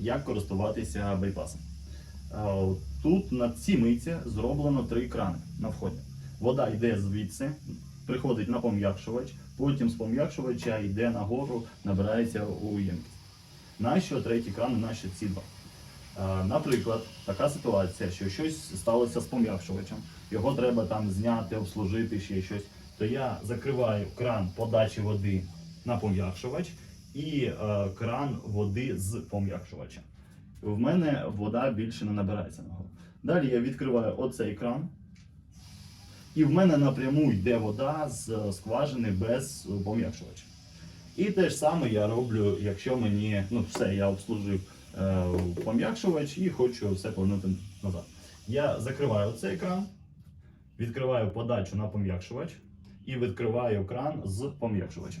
як користуватися байпасом. Е, Тут на цій мийці зроблено три крани на вході. Вода йде звідси, приходить на пом'якшувач, потім з пом'якшувача йде нагору, набирається у ємкість. Нащо третій кран, нащо ці два? Е, Наприклад, така ситуація, що щось сталося з пом'якшувачем, його треба там зняти, обслужити ще щось. То я закриваю кран подачі води на пом'якшувач і е, кран води з пом'якшувача. В мене вода більше не набирається нагору. Dалі я відкриваю оцей кран, і в мене напряму йде вода з е, скважини без пом'якшувача. І те ж саме я роблю, якщо мені ну все, я обслужив е, пом'якшувач і хочу все повернути назад. Я закриваю цей кран, відкриваю подачу на пом'якшувач і відкриваю кран з пом'якшувача.